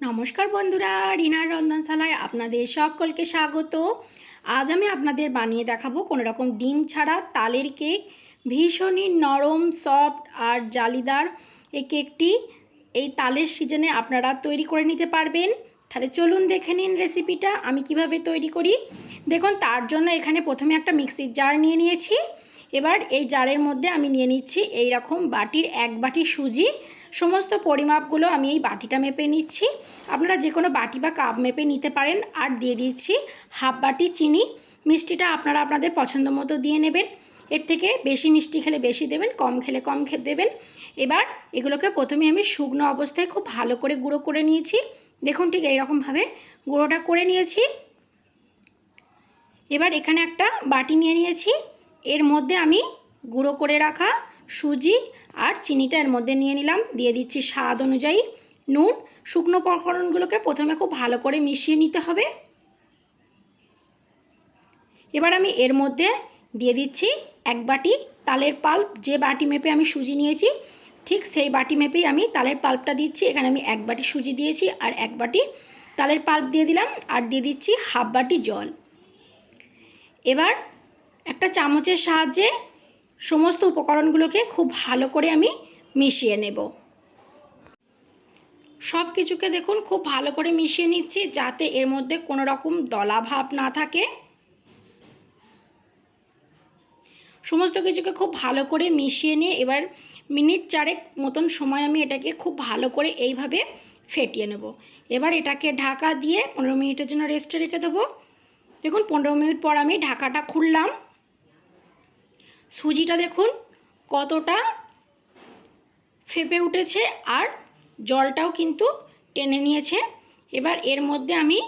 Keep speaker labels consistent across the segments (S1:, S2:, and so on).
S1: নমস্কার বন্ধুরা, রিনার রন্ধনশালায় আপনাদের সকলকে স্বাগত। আজ আমি আপনাদের বানিয়ে দেখাবো কোনো রকম ডিম ছাড়া তালের কেক। ভীষণই নরম সফট আর জালিদার এই কেকটি এই তালের সিজনে আপনারা তৈরি করে নিতে পারবেন। তাহলে চলুন দেখে নিন রেসিপিটা আমি কীভাবে তৈরি করি। দেখুন, তার জন্য এখানে প্রথমে একটা মিক্সির জার নিয়ে নিয়েছি। এবার এই জারের মধ্যে আমি নিয়ে নিচ্ছি এই রকম বাটির এক বাটি সুজি। সমস্ত পরিমাপগুলো আমি এই বাটিটা মেপে নিচ্ছি। আপনারা যে কোনো বাটি বা কাপ মেপে নিতে পারেন। আর দিয়ে দিচ্ছি হাফ বাটি চিনি। মিষ্টিটা আপনারা আপনাদের পছন্দ মতো দিয়ে নেবেন। এর থেকে বেশি মিষ্টি খেলে বেশি দেবেন, কম খেলে কম খেয়ে দেবেন। এবার এগুলোকে প্রথমে আমি শুকনো অবস্থায় খুব ভালো করে গুঁড়ো করে নিয়েছি। দেখুন ঠিক এইরকমভাবে গুঁড়োটা করে নিয়েছি। এবার এখানে একটা বাটি নিয়ে নিয়েছি। এর মধ্যে আমি গুঁড়ো করে রাখা সুজি আর চিনিটা এর মধ্যে নিয়ে নিলাম। দিয়ে দিচ্ছি স্বাদ অনুযায়ী নুন। শুকনো উপকরণগুলোকে প্রথমে খুব ভালো করে মিশিয়ে নিতে হবে। এবার আমি এর মধ্যে দিয়ে দিচ্ছি এক বাটি তালের পাল্প। যে বাটি মেপে আমি সুজি নিয়েছি, ঠিক সেই বাটি মেপেই আমি তালের পাল্পটা দিচ্ছি। এখানে আমি এক বাটি সুজি দিয়েছি আর এক বাটি তালের পাল্প দিয়ে দিলাম আর দিয়ে দিচ্ছি হাফ বাটি জল। এবার একটা চামচের সাহায্যে সমস্ত উপকরণগুলোকে খুব ভালো করে আমি মিশিয়ে নেব। সব কিছুকে দেখুন, খুব ভালো করে মিশিয়ে নিচ্ছি যাতে এর মধ্যে কোনো রকম দলা ভাব না থাকে। সমস্ত কিছুকে খুব ভালো করে মিশিয়ে নিয়ে এবার মিনিট চারেক মতন সময় আমি এটাকে খুব ভালো করে এইভাবে ফেটিয়ে নেব। এবার এটাকে ঢাকা দিয়ে পনেরো মিনিটের জন্য রেস্টে রেখে দেবো। দেখুন, পনেরো মিনিট পর আমি ঢাকাটা খুললাম। সুজিটা দেখুন, কতটা ফেপে উঠেছে আর জলটাও কিন্তু টেনে নিয়েছে। এবার এর মধ্যে আমি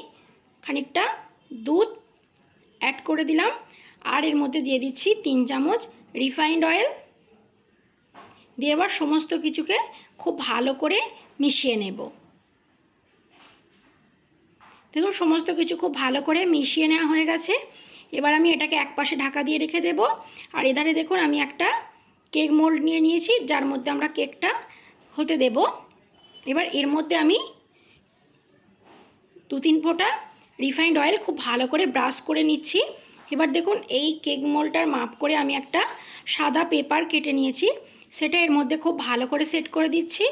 S1: খানিকটা দুধ অ্যাড করে দিলাম। আর এর মধ্যে দিয়ে দিচ্ছি তিন চামচ রিফাইন্ড অয়েল দিয়ে এবার সমস্ত কিছুকে খুব ভালো করে মিশিয়ে নেব। দেখুন, সমস্ত কিছু খুব ভালো করে মিশিয়ে নেওয়া হয়ে গেছে। এবার আমি এটাকে এক পাশে ঢাকা দিয়ে রেখে দেব। আর এধারে দেখুন, আমি একটা কেক মোল্ড নিয়ে নিয়েছি, যার মধ্যে আমরা কেকটা হতে দেব। এবার এর মধ্যে আমি দু তিন ফোঁটা রিফাইন্ড অয়েল খুব ভালো করে ব্রাশ করে নিচ্ছি। এবার দেখুন, এই কেক মোলটার মাপ করে আমি একটা সাদা পেপার কেটে নিয়েছি। সেটা এর মধ্যে খুব ভালো করে সেট করে দিচ্ছি।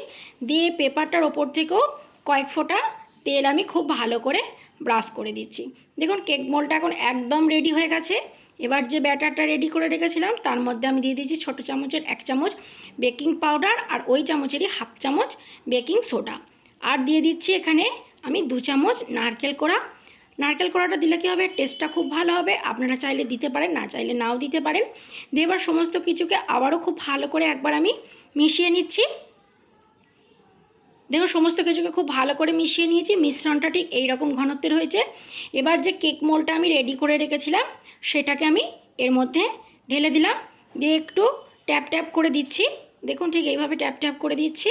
S1: দিয়ে পেপারটার ওপর থেকেও কয়েক ফোঁটা তেল আমি খুব ভালো করে ব্রাশ করে দিচ্ছি। দেখুন কেক মোলটা এখন একদম রেডি হয়ে গেছে। এবার যে ব্যাটারটা রেডি করে রেখেছিলাম, তার মধ্যে আমি দিয়ে দিচ্ছি ছোটো চামচের এক চামচ বেকিং পাউডার আর ওই চামচেরই হাফ চামচ বেকিং সোডা আর দিয়ে দিচ্ছি এখানে আমি দু চামচ নারকেল কোড়া। নারকেল কোড়াটা দিলে কী হবে? টেস্টটা খুব ভালো হবে। আপনারা চাইলে দিতে পারেন, না চাইলে নাও দিতে পারেন। দিয়ে এবার সমস্ত কিছুকে আবারও খুব ভালো করে একবার আমি মিশিয়ে নিচ্ছি। দেখুন সমস্ত কিছুকে খুব ভালো করে মিশিয়ে নিয়েছি। মিশ্রণটা ঠিক এইরকম ঘনত্বের হয়েছে। এবার যে কেক মোলটা আমি রেডি করে রেখেছিলাম, সেটাকে আমি এর মধ্যে ঢেলে দিলাম। দিয়ে একটু ট্যাপ ট্যাপ করে দিচ্ছি। দেখুন ঠিক এইভাবে ট্যাপ ট্যাপ করে দিচ্ছি।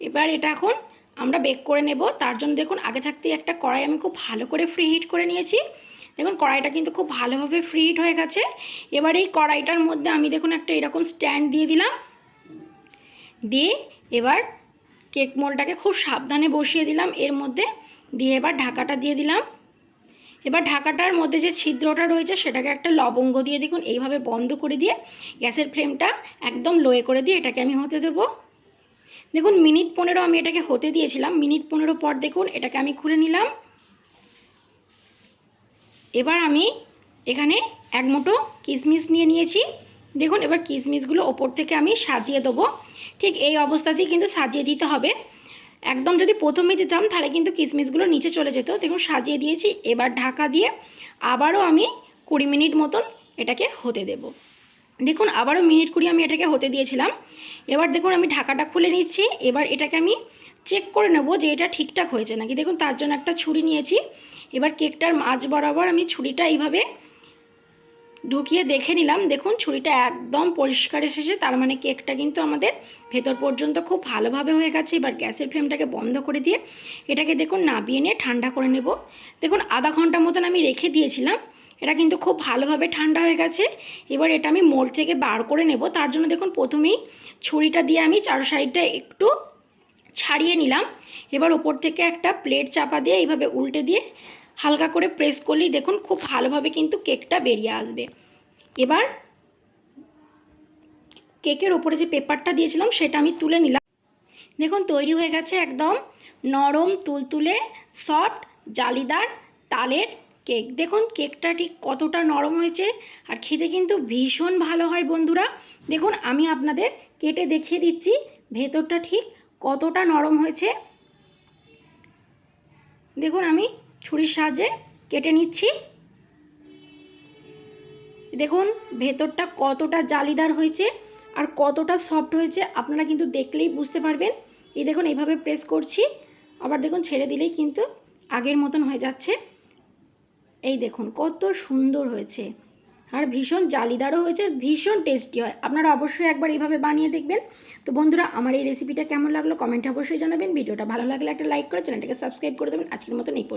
S1: এবার এটা এখন আমরা বেক করে নেব। তার জন্য দেখুন, আগে থাকতেই একটা কড়াই আমি খুব ভালো করে ফ্রি হিট করে নিয়েছি। দেখুন, কড়াইটা কিন্তু খুব ভালোভাবে ফ্রি হিট হয়ে গেছে। এবার এই কড়াইটার মধ্যে আমি দেখুন একটা এরকম স্ট্যান্ড দিয়ে দিলাম। দিয়ে এবার কেক মোলটাকে খুব সাবধানে বসিয়ে দিলাম। এর মধ্যে দিয়ে এবার ঢাকাটা দিয়ে দিলাম। এবার ঢাকাটার মধ্যে যে ছিদ্রটা রয়েছে, সেটাকে একটা লবঙ্গ দিয়ে দেখুন, এইভাবে বন্ধ করে দিয়ে গ্যাসের ফ্লেমটা একদম লোয়ে করে দিয়ে এটাকে আমি হতে দেবো। দেখুন, মিনিট পনেরো আমি এটাকে হতে দিয়েছিলাম। মিনিট পনেরো পর দেখুন, এটাকে আমি খুলে নিলাম। এবার আমি এখানে এক মুঠো কিশমিশ নিয়ে নিয়েছি। দেখুন, এবার কিশমিশগুলো ওপর থেকে আমি সাজিয়ে দেবো। ঠিক এই অবস্থাতেই কিন্তু সাজিয়ে দিতে হবে। একদম যদি প্রথমে দিতাম, তাহলে কিন্তু কিশমিশগুলো নিচে চলে যেত। দেখুন, সাজিয়ে দিয়েছি। এবার ঢাকা দিয়ে আবারও আমি কুড়ি মিনিট মতন এটাকে হতে দেব। দেখুন, আবারও মিনিট কুড়ি আমি এটাকে হতে দিয়েছিলাম। এবার দেখুন, আমি ঢাকাটা খুলে নিচ্ছি। এবার এটাকে আমি চেক করে নেব যে এটা ঠিকঠাক হয়েছে নাকি। দেখুন, তার জন্য একটা ছুরি নিয়েছি। এবার কেকটার মাঝ বরাবর আমি ছুরিটা এইভাবে ঢুকিয়ে দেখে নিলাম। দেখুন, ছুরিটা একদম পরিষ্কার এসেছে তার মানে কেকটা কিন্তু আমাদের ভেতর পর্যন্ত খুব ভালোভাবে হয়ে গেছে। এবার গ্যাসের ফ্লেমটাকে বন্ধ করে দিয়ে এটাকে দেখুন নাবিয়ে নিয়ে ঠান্ডা করে নেব। দেখুন, আধা ঘণ্টা মতন আমি রেখে দিয়েছিলাম। এটা কিন্তু খুব ভালোভাবে ঠান্ডা হয়ে গেছে। এবার এটা আমি মোড় থেকে বার করে নেব। তার জন্য দেখুন, প্রথমেই ছুরিটা দিয়ে আমি চারো সাইডটা একটু ছাড়িয়ে নিলাম। এবার ওপর থেকে একটা প্লেট চাপা দিয়ে এইভাবে উল্টে দিয়ে হালকা করে প্রেস করলেই দেখুন খুব ভালোভাবে কিন্তু কেকটা বেরিয়ে আসবে। এবার কেকের ওপরে যে পেপারটা দিয়েছিলাম সেটা আমি তুলে নিলাম। দেখুন তৈরি হয়ে গেছে একদম নরম, তুলতুলে সফট জালিদার তালের কেক দেখুন কেকটা ঠিক কতটা নরম হয়েছে আর খেতে কিন্তু ভীষণ ভালো হয় বন্ধুরা। দেখুন আমি আপনাদের কেটে দেখিয়ে দিচ্ছি ভেতরটা ঠিক কতটা নরম হয়েছে। দেখুন আমি ছুরির সাহায্যে কেটে নিচ্ছি। দেখুন, ভেতরটা কতটা জালিদার হয়েছে আর কতটা সফট হয়েছে, আপনারা কিন্তু দেখলেই বুঝতে পারবেন। এই দেখুন, এইভাবে প্রেস করছি। আবার দেখুন, ছেড়ে দিলেই কিন্তু আগের মতন হয়ে যাচ্ছে। এই দেখুন, কত সুন্দর হয়েছে। আর ভীষণ জালিদারও হয়েছে, ভীষণ টেস্টি হয়। আপনারা অবশ্যই একবার এইভাবে বানিয়ে দেখবেন। তো বন্ধুরা, আমার এই রেসিপিটা কেমন লাগল, কমেন্টে অবশ্যই জানাবেন। ভিডিওটা ভালো লাগলে একটা লাইক করে চ্যানেলটাকে সাবস্ক্রাইব করে দেবেন। আজকের মতন এই পর্যন্ত।